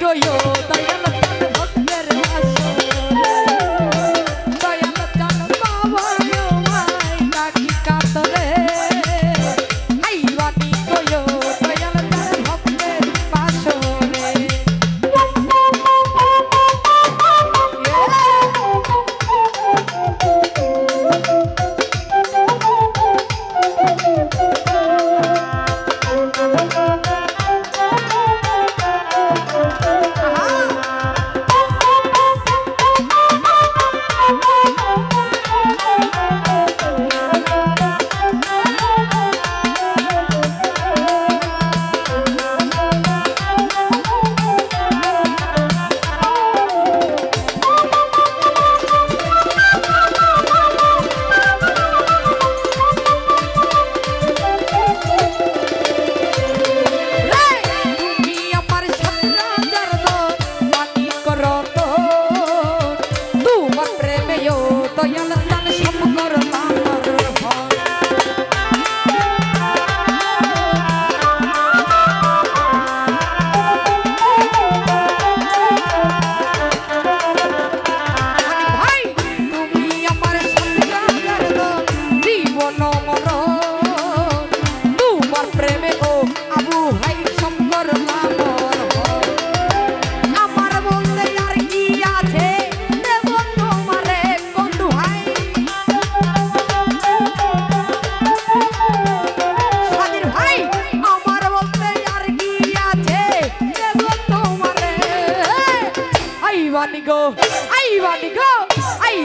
ডোয়ো তাই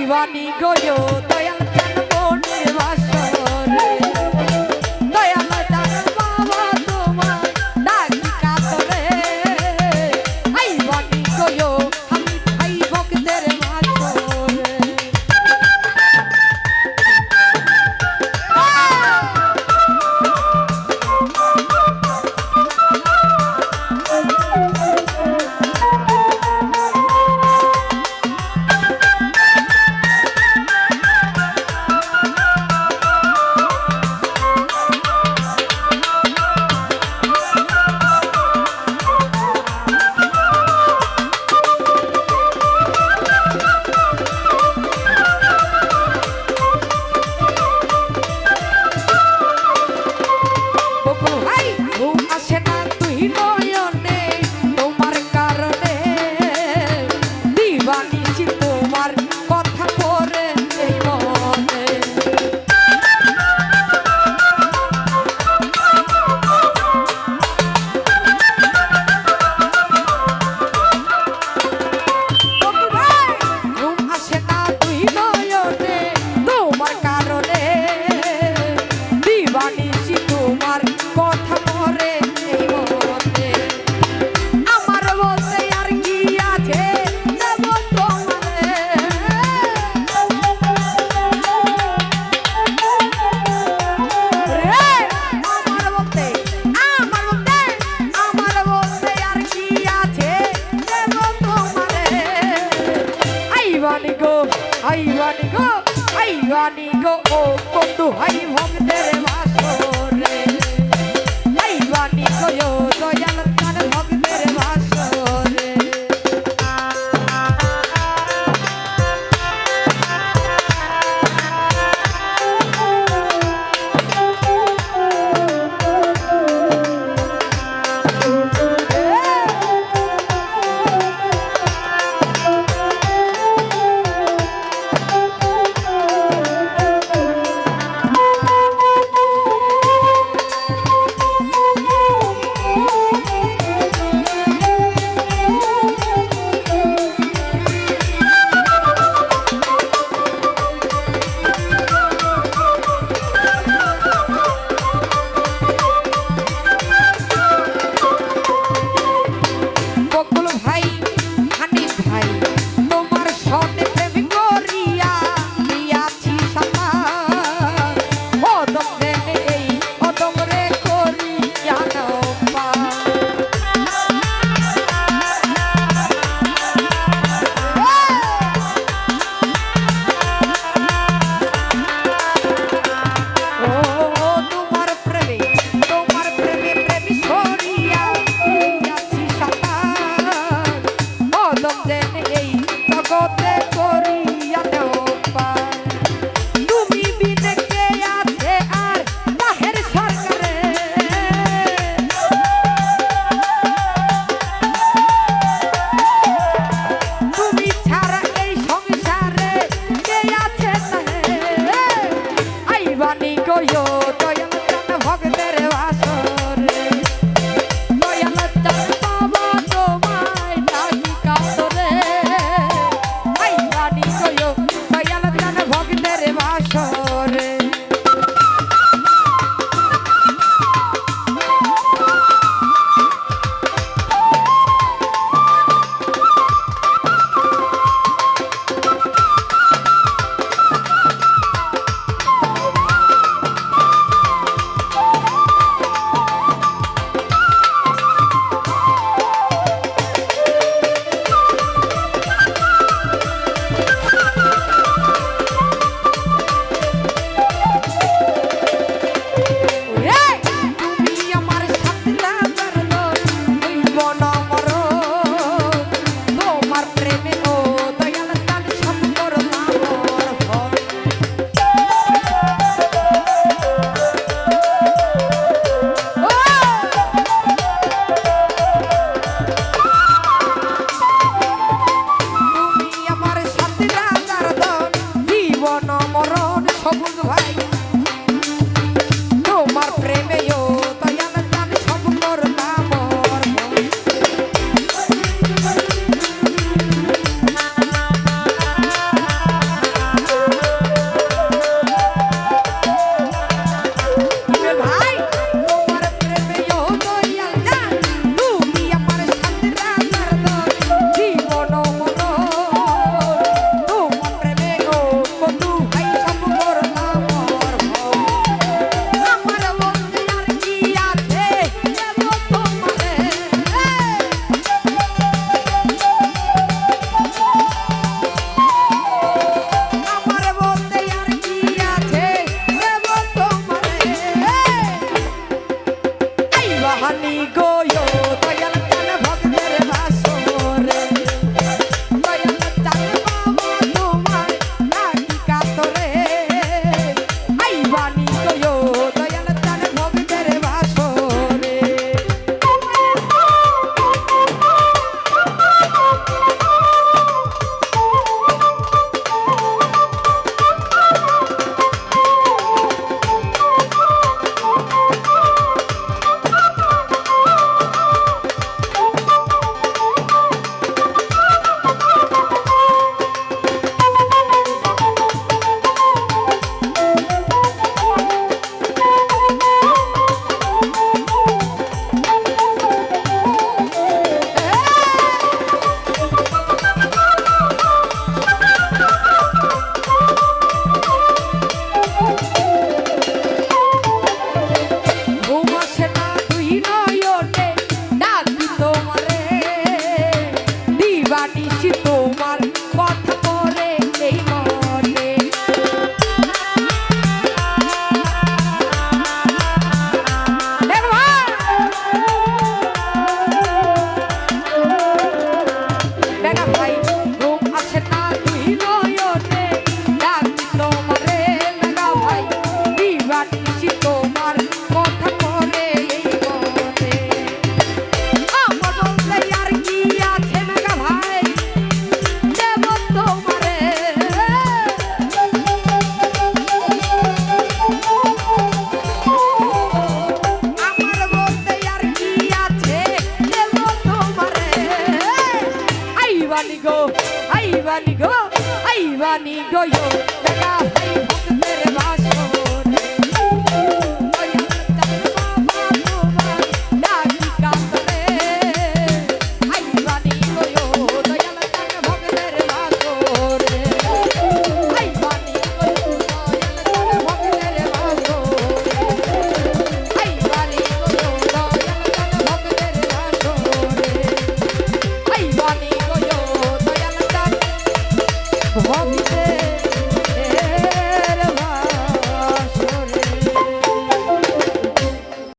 દીવાની ગયો દયા হাই ওয়ানি গো হাই ওয়ানি গো ও বন্ধু, হাই ভক্তের ভাষরে হাই ওয়ানি গো জয় Thank you. আইবানি গো আইবানি গো ইয়ো মেঘা ভাই ভক্তের